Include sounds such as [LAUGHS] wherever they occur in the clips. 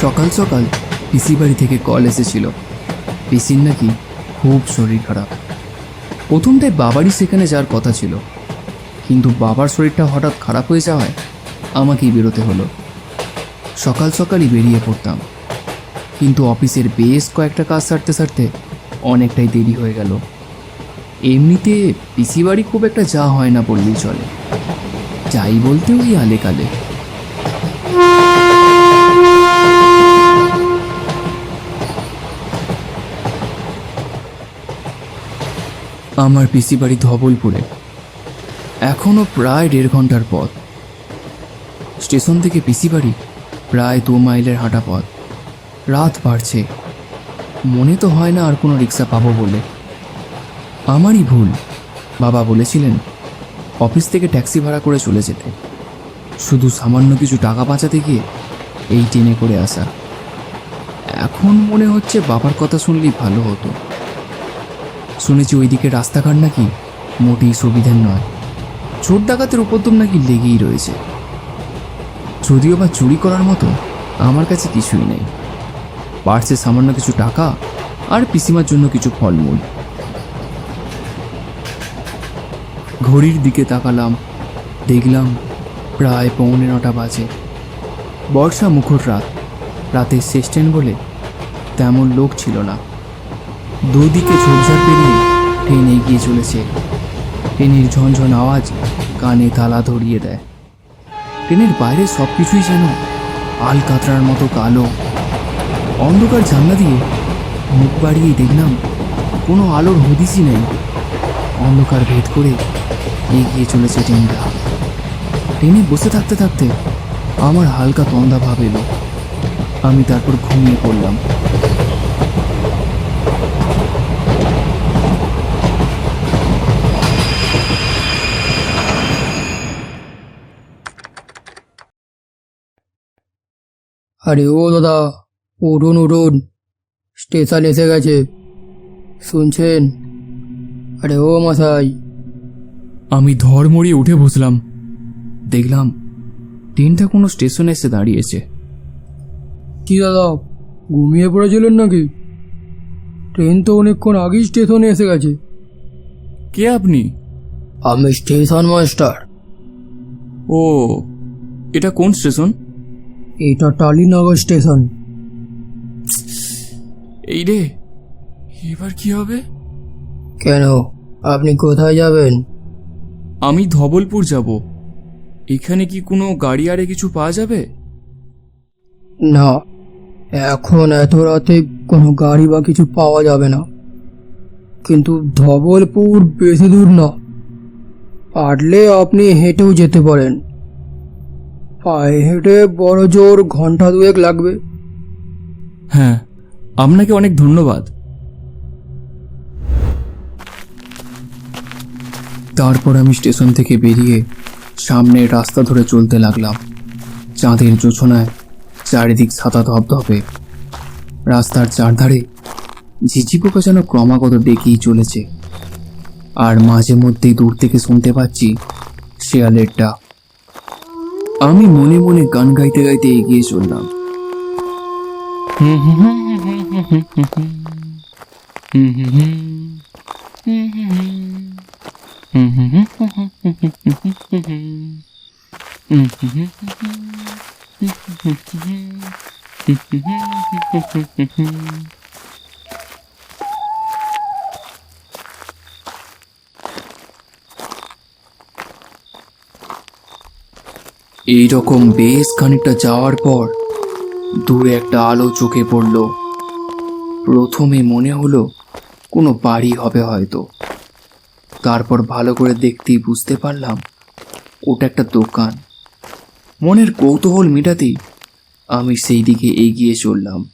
সকাল সকাল পিসি বাড়ি থেকে কল এসেছিল। পিসির নাকি খুব শরীর খারাপ। প্রথমটায় বাবারই সেখানে যাওয়ার কথা ছিল। কিন্তু বাবার শরীরটা হঠাৎ খারাপ হয়ে যাওয়ায় আমাকেই বেরোতে হলো। সকাল সকালই বেরিয়ে পড়তাম। কিন্তু অফিসের বেশ কয়েকটা কাজ সারতে সারতে অনেকটাই দেরি হয়ে গেল। এমনিতে পিসি বাড়ি খুব একটা যা হয় না বললেই চলে। যাই বলতে ওই আলে আমার পিসি বাড়ি ধবলপুরে। এখনও প্রায় দেড় ঘণ্টার পথ। স্টেশন থেকে পিসি বাড়ি প্রায় দু মাইলের হাঁটা পথ। রাত বাড়ছে। মনে তো হয় না আর কোনো রিক্সা পাবো বলে। আমারই ভুল, বাবা বলেছিলেন, অফিস থেকে ট্যাক্সি ভাড়া করে চলে যেতে। শুধু সামান্য কিছু টাকা বাঁচাতে গিয়ে এই ট্রেনে করে আসা। এখন মনে হচ্ছে বাবার কথা শুনলেই ভালো হতো। শুনেছি ওইদিকে রাস্তাঘাট নাকি মোটেই সুবিধার নয়। চোর ডাকাতের উপদ্রব নাকি লেগেই রয়েছে। যদিও বা চুরি করার মতো আমার কাছে কিছুই নেই। পার্সে সামান্য কিছু টাকা আর পিসিমার জন্য কিছু ফলমূল। ঘড়ির দিকে তাকালাম, দেখলাম প্রায় পৌনে নটা বাজে। বর্ষা মুখর রাত, রাতের শেষ ট্রেন বলে তেমন লোক ছিল না। দুদিকে ঝোপঝাড় পেরিয়ে ট্রেন এগিয়ে চলেছে। ট্রেনের ঝনঝন আওয়াজ কানে তালা ধরিয়ে দেয়। ট্রেনের বাইরে সব কিছুই যেন আল কাতরার মতো কালো। অন্ধকার জানলা দিয়ে মুখ বাড়িয়ে দেখলাম কোনো আলোর হদিসই নেই। অন্ধকার ভেদ করে এগিয়ে চলেছে ট্রেনটা। ট্রেনে বসে থাকতে থাকতে আমার হালকা তন্দা ভাব এলো। আমি তারপর ঘুমিয়ে পড়লাম। আরে ও দাদা উঠুন উঠুন স্টেশন এসে গেছে। শুনছেন? আরে ও মশাই। আমি ধড়মড়িয়ে উঠে বসলাম। দেখলাম ট্রেনটা কোনো স্টেশনে এসে দাঁড়িয়েছে। কি দাদা ঘুমিয়ে পড়েছিলেন নাকি? ট্রেন তো অনেকক্ষণ আগেই স্টেশনে এসে গেছে। কে আপনি? আমি স্টেশন মাস্টার। ও এটা কোন স্টেশন? এটা টালিনগর স্টেশন। এই রে এবার কি হবে? কেন? আপনি কোথায় যাবেন? আমি ধবলপুর যাব। এখানে কি কোনো গাড়ি আরে কিছু পাওয়া যাবে? না এখন এত রাতে কোনো গাড়ি বা কিছু পাওয়া যাবে না। কিন্তু ধবলপুর বেশি দূর না। পারলে আপনি হেঁটেও যেতে পারেন। পায়ে হেঁটে বড় জোর ঘণ্টা দুয়েক লাগবে। হ্যাঁ আপনাকে অনেক ধন্যবাদ। তারপর আমি স্টেশন থেকে বেরিয়ে সামনের রাস্তা ধরে চলতে লাগলাম। চাঁদের জোছনায় চারিদিক সাদা ধপধপে। রাস্তার চারধারে ঝিঝি পোকা যেন ক্রমাগত ডেকেই চলেছে। আর মাঝে মধ্যেই দূর থেকে শুনতে পাচ্ছি শেয়ালের ডাক আমি মনে মনে গান গাইতে গাইতে এগিয়ে চললাম। [LAUGHS] এই রকম বেশ খানিকটা যাওয়ার পর দূরে একটা আলো চোখে পড়ল। প্রথমে মনে হলো কোনো বাড়ি হবে হয়তো। তারপর ভালো করে দেখতেই বুঝতে পারলাম ওটা একটা দোকান। মনের কৌতূহল মেটাতেই আমি সেই দিকে এগিয়ে চললাম।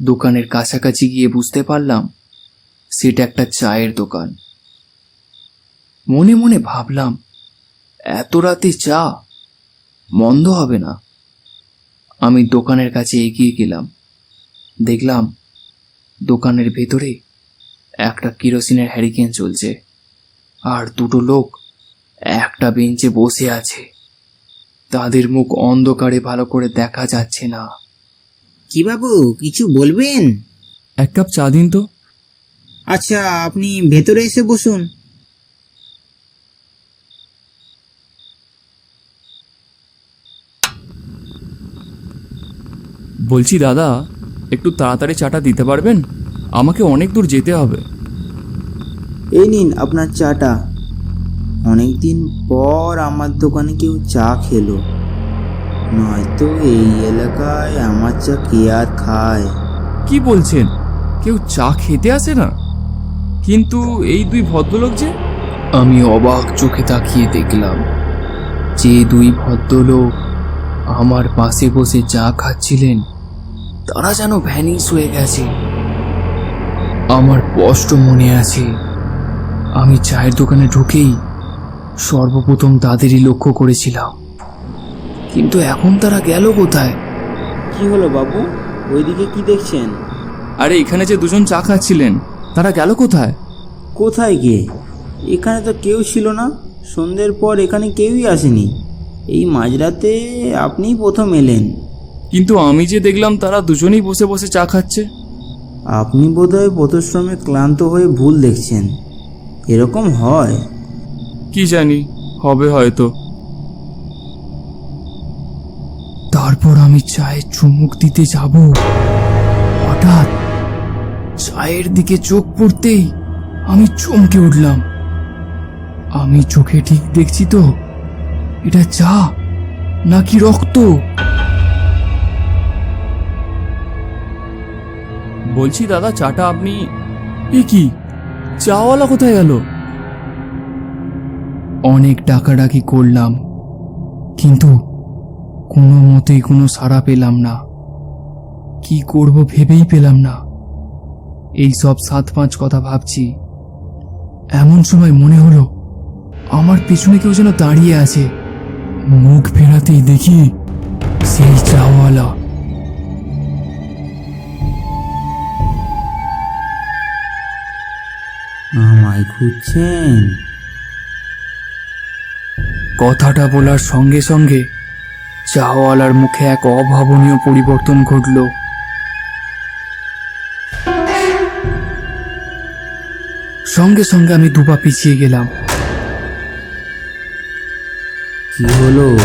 দোকানের কাছাকাছি গিয়ে বুঝতে পারলাম সেটা একটা চায়ের দোকান। মনে মনে ভাবলাম, এত রাতে চা মন্দ হবে না। আমি দোকানের কাছে এগিয়ে গেলাম। দেখলাম দোকানের ভেতরে একটা কিরোসিনের হ্যারিকেন চলছে আর দুটো লোক একটা বেঞ্চে বসে আছে। তাদের মুখ অন্ধকারে ভালো করে দেখা যাচ্ছে না। কি বাবু কিছু বলবেন? এক কাপ চা দিন তো। আচ্ছা আপনি ভেতরে এসে বসুন। বলছি দাদা একটু তাড়াতাড়ি চাটা দিতে পারবেন? আমাকে অনেক দূর যেতে হবে। এই নিন আপনার চাটা। অনেকদিন পর আমার দোকানে কেউ চা খেলো। নয়তো এই এলাকায় আমার চা কে আর খায়? কি বলছেন? কেউ চা খেতে আসে না? কিন্তু এই দুই ভদ্রলোক যে? আমি অবাক চোখে তাকিয়ে দেখলাম যে দুই ভদ্রলোক আমার পাশে বসে চা খাচ্ছিলেন। তারা যেন ভ্যানিস হয়ে গেছে। আমার স্পষ্ট মনে আছে আমি চায়ের দোকানে ঢুকেই সর্বপ্রথম তাদেরই লক্ষ্য করেছিলাম। কিন্তু এখন তারা গেল কোথায়? কি হলো বাবু? ওইদিকে কি দেখছেন? আরে এখানে যে দুজন চা খাচ্ছিলেন তারা গেল কোথায়? কোথায় গিয়ে? এখানে তো কেউ ছিল না। সন্ধ্যের পর এখানে কেউই আসেনি। এই মাঝরাতে আপনিই প্রথম এলেন। কিন্তু আমি যে দেখলাম তারা দুজনেই বসে বসে চা খাচ্ছে। আপনি বোধহয় পথশ্রমে ক্লান্ত হয়ে ভুল দেখছেন। এরকম হয়। কি জানি হবে হয়তো। তারপর আমি চায়ে চুমুক দিতে যাব। হঠাৎ চায়ের দিকে চোখ পড়তেই আমি চমকে উঠলাম। আমি চোখে ঠিক দেখছি তো এটা চা নাকি রক্ত? বলছি দাদা চাটা আপনি এ কি? চাওয়ালা কোথায় গেল? অনেক ডাকাডাকি করলাম কিন্তু কোনো মতেই কোনো সাড়া পেলাম না। কি করব ভেবেই পেলাম না। এই সব সাত পাঁচ কথা ভাবছি। এমন সময় মনে হলো আমার পিছনে কেউ যেন দাঁড়িয়ে আছে। মুখ ফেরাতেই দেখি সেই চাওয়ালা। আমায় খুঁজছেন? কথাটা বলার সঙ্গে সঙ্গে চাওয়ালার মুখে এক অভাবনীয় পরিবর্তন ঘটল। সঙ্গে সঙ্গে আমি দুপা পিছিয়ে গেলাম। কি হলো?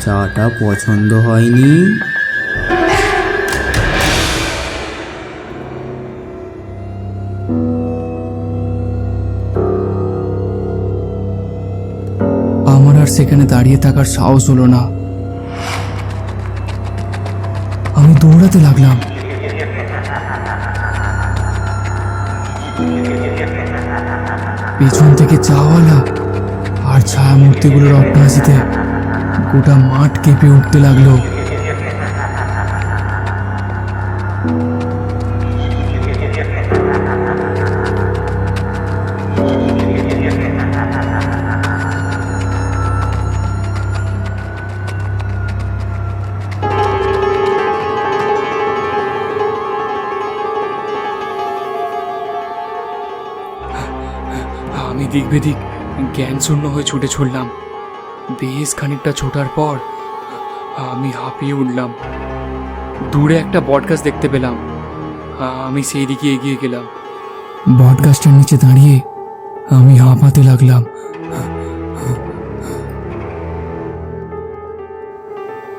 চাটা পছন্দ হয়নি? সেখানে দাঁড়িয়ে থাকার সাহস হলো না। আমি দৌড়াতে লাগলাম। পেছন থেকে চাওয়ালা আর ছায়া মূর্তিগুলোর অট্টহাসিতে গোটা মাঠ কেঁপে উঠতে লাগল। আমি দিক বেদিক জ্ঞান শূন্য হয়ে ছুটে ছুটলাম। বেশ খানিকটা ছোটার পর আমি হাঁপিয়ে উঠলাম। দূরে একটা বটগাছ দেখতে পেলাম। আমি সেই দিকে এগিয়ে গেলাম। বটগাছটার নিচে দাঁড়িয়ে আমি হাঁপাতে লাগলাম।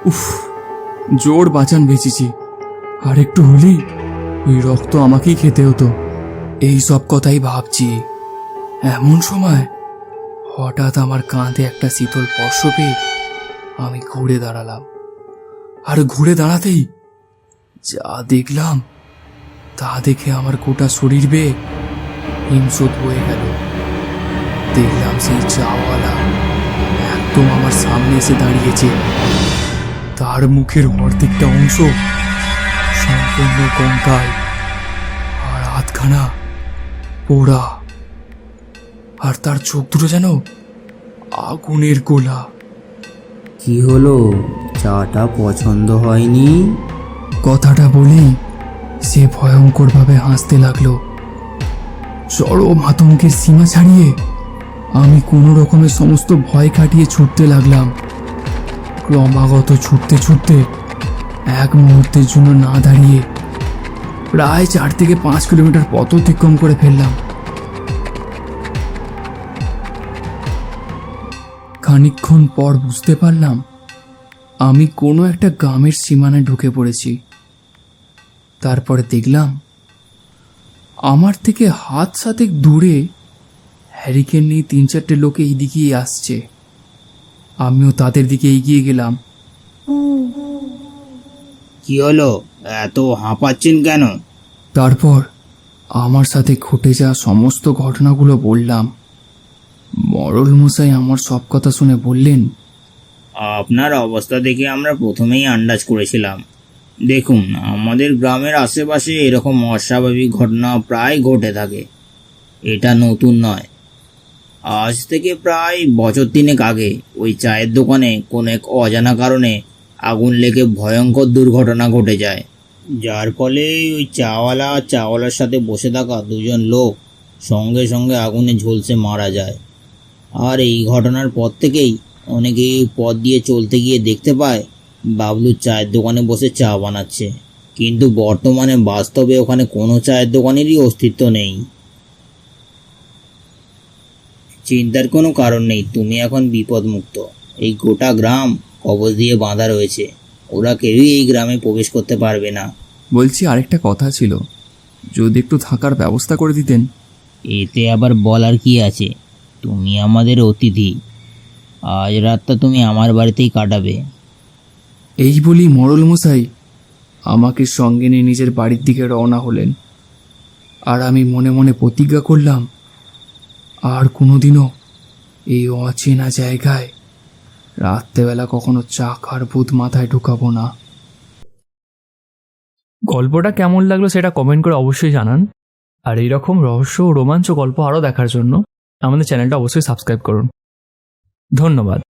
উফ, জোর বাঁচান বেঁচেছি। আর একটু হলেই ওই রক্ত আমাকেই খেতে হতো। এই সব কথাই ভাবছি। এমন সময় হঠাৎ আমার কাঁধে একটা শীতল স্পর্শ পেয়ে আমি ঘুরে দাঁড়ালাম। আর ঘুরে দাঁড়াতেই যা দেখলাম, তা দেখে আমার গোটা শরীর বেয়ে হিংসুত হয়ে গেল। দেখলাম সেই চাওয়ালা একদম আমার সামনে এসে দাঁড়িয়েছে। তার মুখের অর্ধেকটা অংশ সম্পূর্ণ কঙ্কাল আর হাতখানা পোড়া আর তার চোখ দুটো যেন আগুনের গোলা। কি হলো? চাটা পছন্দ হয়নি? কথাটা বলেই সে ভয়ঙ্করভাবে হাসতে লাগল। চরম আতঙ্কের সীমা ছাড়িয়ে আমি কোনো রকমের সমস্ত ভয় কাটিয়ে ছুটতে লাগলাম। ক্রমাগত ছুটতে ছুটতে এক মুহূর্তের জন্য না দাঁড়িয়ে প্রায় চার থেকে পাঁচ কিলোমিটার পথ অতিক্রম করে ফেললাম। খানিকক্ষণ পর বুঝতে পারলাম আমি কোনো একটা গ্রামের সীমানায় ঢুকে পড়েছি। তারপরে দেখলাম আমার থেকে হাত সাথে দূরে হ্যারিকেন নিয়ে তিন চারটে লোকে এই দিকেই আসছে। আমিও তাদের দিকে এগিয়ে গেলাম। কি হলো? এত হাঁপাচ্ছেন কেন? তারপর আমার সাথে ঘটে যাওয়া সমস্ত ঘটনাগুলো বললাম। মরল মশাই আমার সব কথা শুনে বললেন, আপনার অবস্থা দেখে আমরা প্রথমেই আন্দাজ করেছিলাম। দেখুন, আমাদের গ্রামের আশেপাশে এরকম অস্বাভাবিক ঘটনা প্রায় ঘটে থাকে। এটা নতুন নয়। আজ থেকে প্রায় বছর তিনেক আগে ওই চায়ের দোকানে কোনো এক অজানা কারণে আগুন লেগে ভয়ঙ্কর দুর্ঘটনা ঘটে যায়। যার ফলে ওই চাওয়ালা চাওয়ালার সাথে বসে থাকা দুজন লোক সঙ্গে সঙ্গে আগুনে ঝলসে মারা যায়। আর এই ঘটনার পর থেকেই অনেকেই পথ দিয়ে চলতে গিয়ে দেখতে পায় বাবলু চায়ের দোকানে বসে চা বানাচ্ছে। কিন্তু বর্তমানে বাস্তবে ওখানে কোনো চায়ের দোকানেরই অস্তিত্ব নেই। চিন্তার কোনো কারণ নেই তুমি এখন বিপদমুক্ত। এই গোটা গ্রাম কবচ দিয়ে বাঁধা রয়েছে। ওরা কেউই এই গ্রামে প্রবেশ করতে পারবে না। বলছি আরেকটা কথা ছিল যদি একটু থাকার ব্যবস্থা করে দিতেন। এতে আবার বলার কি আছে? তুমি আমাদের অতিথি। আজ রাতটা তুমি আমার বাড়িতেই কাটাবে। এই বলি মরল মশাই আমাকে সঙ্গে নিয়ে নিজের বাড়ির দিকে রওনা হলেন। আর আমি মনে মনে প্রতিজ্ঞা করলাম আর কোনোদিনও এই অচেনা জায়গায় রাত্রেবেলা কখনো চাক আর ভূত মাথায় ঢুকাবো না। গল্পটা কেমন লাগল সেটা কমেন্ট করে অবশ্যই জানান। আর এইরকম রহস্য ও রোমাঞ্চ গল্প আরও দেখার জন্য আমাদের চ্যানেলটা অবশ্যই সাবস্ক্রাইব করুন। ধন্যবাদ।